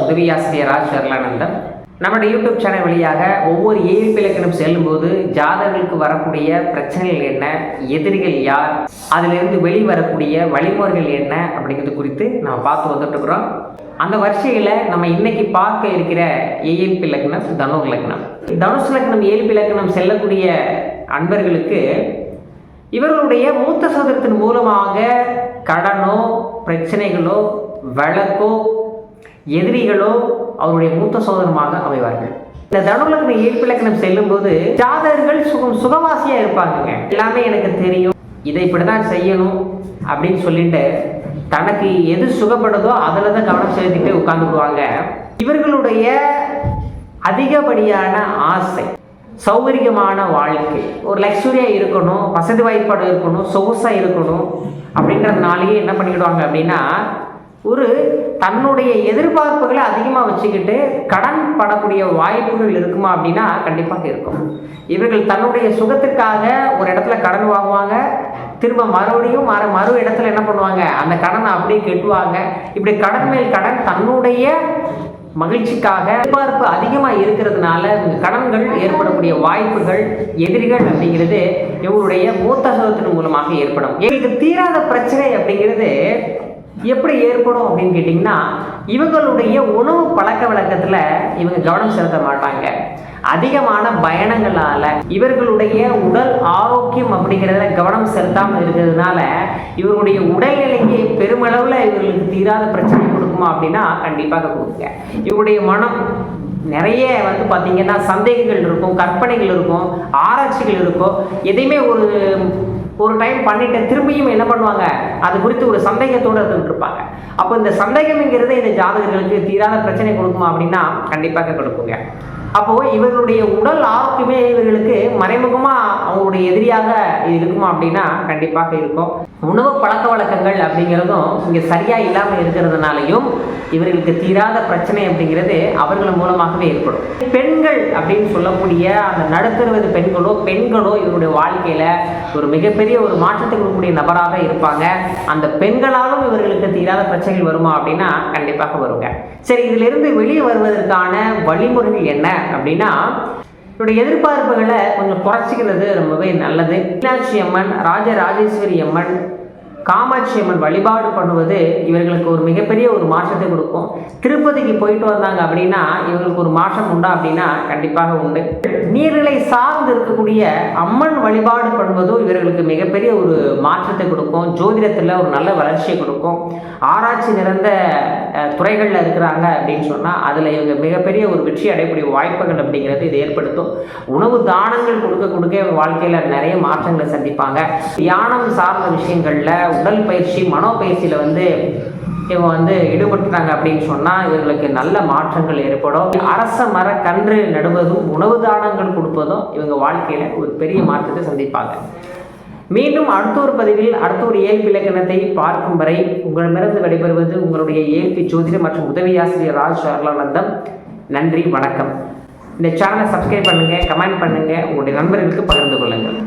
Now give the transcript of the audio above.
உதவி ஆசிரியர் ராஜ் சரளானந்தம் நம்முடைய யூடியூப் சேனல் வழியாக ஒவ்வொரு ஏழு இலக்கணம் செல்லும்போது ஜாதகர்களுக்கு வரக்கூடிய பிரச்சனைகள் என்ன எதிரிகள் யார் அதிலிருந்து வெளிவரக்கூடிய வழிமுறைகள் என்ன அப்படிங்கிறது குறித்து நம்ம பார்த்து வந்துட்டு இருக்கிறோம். அந்த வரிசையில் நம்ம இன்னைக்கு பார்க்க இருக்கிற ஏஎல்பி லக்னம் தனு லக்னம் தனுஷ் லக்னம் ஏழ்பி லக்னம் செல்லக்கூடிய அன்பர்களுக்கு இவர்களுடைய மூத்த சகோதரத்தின் மூலமாக கடனோ பிரச்சனைகளோ வழக்கோ எதிரிகளோ அவருடைய மூத்த சோதனமாக அமைவார்கள். இந்த தனுலக்ன ஏற்பிலக்கணம் செல்லும்போது ஜாதகர்கள் சுகம் சுகவாசியா இருப்பாங்க எல்லாமே எனக்கு தெரியும். இதை இப்படிதான் செய்யணும் அப்படின்னு சொல்லிட்டு தனக்கு எது சுகப்படுதோ அதில் தான் கவனம் செலுத்திட்டு உட்காந்துக்குவாங்க இவர்களுடைய அதிகப்படியான ஆசை சௌகரியமான வாழ்க்கை. ஒரு லக்ஸுரியாக இருக்கணும் வசதி வாய்ப்பாடு இருக்கணும் சொகுசாக இருக்கணும் அப்படின்றதுனாலேயே என்ன பண்ணிக்கிடுவாங்க அப்படின்னா ஒரு தன்னுடைய எதிர்பார்ப்புகளை அதிகமாக வச்சுக்கிட்டு கடன் படக்கூடிய வாய்ப்புகள் இருக்குமா அப்படின்னா கண்டிப்பாக இருக்கும். இவர்கள் தன்னுடைய சுகத்துக்காக ஒரு இடத்துல கடன் வாங்குவாங்க. திரும்ப மறுபடியும் மறு மறு இடத்துல என்ன பண்ணுவாங்க? அந்த கடனை அப்படியே கெட்டுவாங்க. இப்படி கடன் மேல் கடன் தன்னுடைய மகிழ்ச்சிக்காக எதிர்பார்ப்பு அதிகமாக இருக்கிறதுனால இந்த கடன்கள் ஏற்படக்கூடிய வாய்ப்புகள் எதிரிகள் அப்படிங்கிறது இவருடைய மூத்த சகோதரத்தின் மூலமாக ஏற்படும். எங்களுக்கு தீராத பிரச்சனை அப்படிங்கிறது எப்படி ஏற்படும் அப்படின்னு கேட்டிங்கன்னா இவங்களுடைய உணவு பழக்க வழக்கத்தில் இவங்க கவனம் செலுத்த மாட்டாங்க. அதிகமான பயணங்களால் இவர்களுடைய உடல் ஆரோக்கியம் அப்படிங்கிறதுல கவனம் செலுத்தாமல் இருக்கிறதுனால இவர்களுடைய உடல்நிலைக்கு பெருமளவில் இவர்களுக்கு தீராத பிரச்சனை கொடுக்குமா அப்படின்னா கண்டிப்பாக கொடுங்க. இவருடைய மனம் நிறைய வந்து பார்த்திங்கன்னா சந்தேகங்கள் இருக்கும் கற்பனைகள் இருக்கும் ஆராய்ச்சிகள் இருக்கும். எதையுமே ஒரு ஒரு டைம் பண்ணிட்டேன் திரும்பியும் என்ன பண்ணுவாங்க? அது குறித்து ஒரு சந்தேகத்தோடு இருந்துட்டு இருப்பாங்க. அப்போ இந்த சந்தேகம்ங்கிறது இந்த ஜாதகர்களுக்கு தீராத பிரச்சனை கொடுக்குமா அப்படின்னா கண்டிப்பாக கொடுக்குங்க. அப்போது இவர்களுடைய உடல் ஆரோக்கியமே இவர்களுக்கு மறைமுகமாக அவங்களுடைய எதிரியாக இது இருக்குமா அப்படின்னா கண்டிப்பாக இருக்கும். உணவு பழக்க வழக்கங்கள் அப்படிங்கிறதும் இங்கே சரியாக இல்லாமல் இருக்கிறதுனாலையும் இவர்களுக்கு தீராத பிரச்சனை அப்படிங்கிறது அவர்கள் மூலமாகவே ஏற்படும். பெண்கள் அப்படின்னு சொல்லக்கூடிய அந்த நடுத்தருவது பெண்களோ பெண்களோ இவருடைய வாழ்க்கையில் ஒரு மிகப்பெரிய ஒரு மாற்றத்தை கொடுக்கக்கூடிய நபராக இருப்பாங்க. அந்த பெண்களாலும் இவர்களுக்கு தீராத பிரச்சனைகள் வருமா அப்படின்னா கண்டிப்பாக வருங்க. சரி இதிலிருந்து வெளியே வருவதற்கான வழிமுறைகள் என்ன? அப்படின்னா இவருடைய எதிர்பார்ப்புகளை கொஞ்சம் குறைச்சிக்கிறது ரொம்பவே நல்லது. மீனாட்சி அம்மன் ராஜராஜேஸ்வரி அம்மன் காமாட்சி அம்மன் வழிபாடு பண்ணுவது இவர்களுக்கு ஒரு மிகப்பெரிய ஒரு மாற்றத்தை கொடுக்கும். திருப்பதிக்கு போயிட்டு வந்தாங்க அப்படின்னா இவங்களுக்கு ஒரு மாற்றம் உண்டா அப்படின்னா கண்டிப்பாக உண்டு. நீர்நிலை சார்ந்து இருக்கக்கூடிய அம்மன் வழிபாடு பண்ணுவதும் இவர்களுக்கு மிகப்பெரிய ஒரு மாற்றத்தை கொடுக்கும். ஜோதிடத்தில் ஒரு நல்ல வளர்ச்சியை கொடுக்கும். ஆராய்ச்சி நிறைந்த துறைகளில் இருக்கிறாங்க அப்படின்னு சொன்னால் அதில் இவங்க மிகப்பெரிய ஒரு வெற்றி அடையக்கூடிய வாய்ப்புகள் அப்படிங்கிறது இது ஏற்படுத்தும். உணவு தானங்கள் கொடுக்க கொடுக்க வாழ்க்கையில் நிறைய மாற்றங்களை சந்திப்பாங்க. தியானம் சார்ந்த விஷயங்களில் உடல் பயிற்சி மனோபயிற்சியில் வந்து இவங்க வந்து ஈடுபட்டுறாங்க அப்படின்னு சொன்னால் இவங்களுக்கு நல்ல மாற்றங்கள் ஏற்படும். அரச மர கன்று நடுவதும் உணவு தானங்கள் கொடுப்பதும் இவங்க வாழ்க்கையில் ஒரு பெரிய மாற்றத்தை சந்திப்பாங்க. மீண்டும் அடுத்த ஒரு பதிவில் அடுத்த ஒரு இயல்பு இலக்கணத்தை பார்க்கும் வரை உங்களிடமிருந்து விடைபெறுவது உங்களுடைய இயல்பு ஜோதிடர் மற்றும் உதவி ஆசிரியர் ராஜ் சரளானந்தம். நன்றி வணக்கம். இந்த சேனலை சப்ஸ்கிரைப் பண்ணுங்கள் கமெண்ட் பண்ணுங்கள் உங்களுடைய நண்பர்களுக்கு பகிர்ந்து கொள்ளுங்கள்.